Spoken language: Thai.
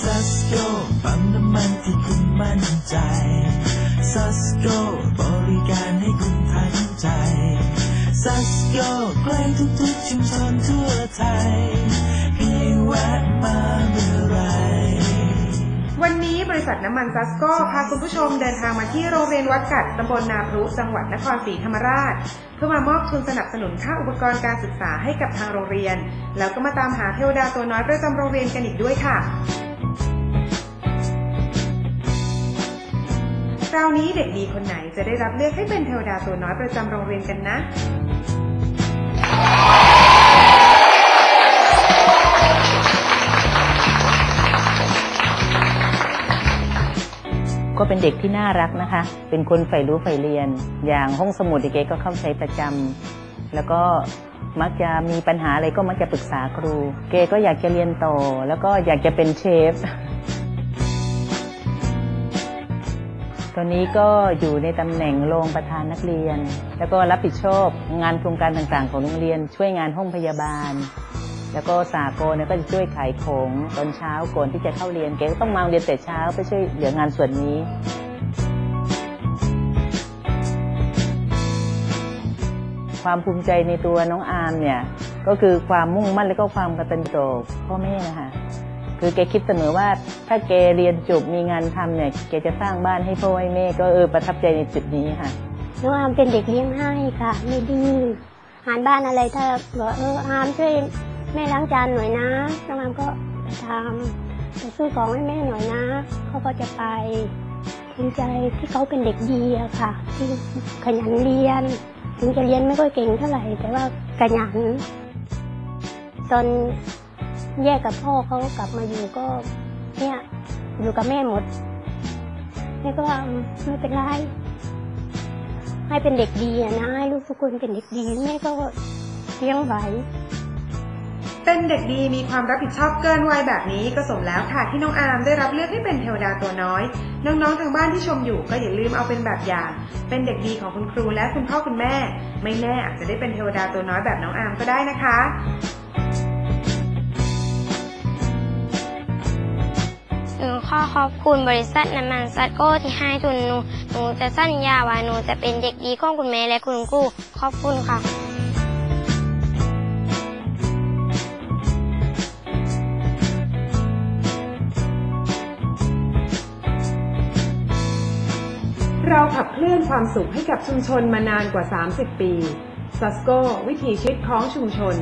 ซัสโกปั๊มน้ำมันที่คุณมั่นใจซัสโกบริการให้คุณทันใจซัสโกใกล้ทุกๆชุมชนทั่วไทยเพียงแวะมาเมื่อไรวันนี้บริษัทน้ำมันซัสโกพาคุณผู้ชมเดินทางมาที่โรงเรียนวัดกัดตำบลนาพรุจังหวัดนครศรีธรรมราช เพื่อมามอบทุนสนับสนุนค่าอุปกรณ์การศึกษาให้กับทางโรงเรียน แล้วก็มาตามหาเทวดาตัวน้อยประจำโรงเรียนกันอีกด้วยค่ะ คราวนี้เด็กดีคนไหนจะได้รับเลือกให้เป็นเทวดาตัวน้อยประจำโรงเรียนกันนะก็เป็นเด็กที่น่ารักนะคะ เป็นคนใฝ่รู้ใฝ่เรียน อย่างห้องสมุดเก๋ก็เข้าใช้ประจำแล้วก็มักจะมีปัญหาอะไรก็มักจะปรึกษาครู เกก็อยากจะเรียนต่อ แล้วก็อยากจะเป็นเชฟ ตอนนี้ก็อยู่ในตำแหน่งรองประธานนักเรียน แล้วก็รับผิดชอบงานโครงการต่างๆ ของโรงเรียน ช่วยงานห้องพยาบาล แล้วก็สากลก็จะช่วยขายของตอนเช้าก่อนที่จะเข้าเรียนเก๋ก็ต้องมาโรงเรียนแต่เช้าไปช่วยเหลืองานส่วนนี้ความภูมิใจในตัวน้องอาร์มเนี่ยก็คือความมุ่งมั่นและก็ความกตัญญูต่อพ่อแม่นะคะ คือแกคิดเสมอว่าถ้าแกเรียนจบมีงานทำเนี่ยแกจะสร้างบ้านให้พ่อให้แม่ก็เออประทับใจในจุดนี้ค่ะน้องอามเป็นเด็กเลี้ยงให้ค่ะ ไม่ดื้องานบ้านอะไรถ้าบอกเอออามช่วยแม่ล้างจานหน่อยนะน้องอามก็ไปทำไปซื้อของให้แม่หน่อยนะเขาก็จะไปภูมิใจที่เขาเป็นเด็กดีอะค่ะ ที่ขยันเรียน ถึงจะเรียนไม่ค่อยเก่งเท่าไหร่ แต่ว่าขยัน ตอน แยกกับพ่อเขากลับมาอยู่ก็ เนี่ย อยู่กับแม่หมดแม่ก็ว่าไม่เป็นไรให้เป็นเด็กดีนะให้ลูกทุกคนเป็นเด็กดีแม่ก็เลี้ยงไหวเป็นเด็กดีมีความรับผิดชอบเกินวัยแบบนี้ก็สมแล้วค่ะที่น้องอาร์มได้รับเลือกให้เป็นเทวดาตัวน้อย น้องๆทางบ้านที่ชมอยู่ก็อย่าลืมเอาเป็นแบบอย่าง เป็นเด็กดีของคุณครูและคุณพ่อคุณแม่ ไม่แน่อาจจะได้เป็นเทวดาตัวน้อยแบบน้องอาร์มก็ได้นะคะ อขอบคุณบริษัทน้ำมันซัดโก้ที่ให้ทุนหนู หนูจะสัญญาว่าหนูจะเป็นเด็กดีของคุณแม่และคุณครูขอบคุณค่ะ เราขับเคลื่อนความสุขให้กับชุมชนมานานกว่า 30 ปีซัสโกวิถีชีวิตของชุมชน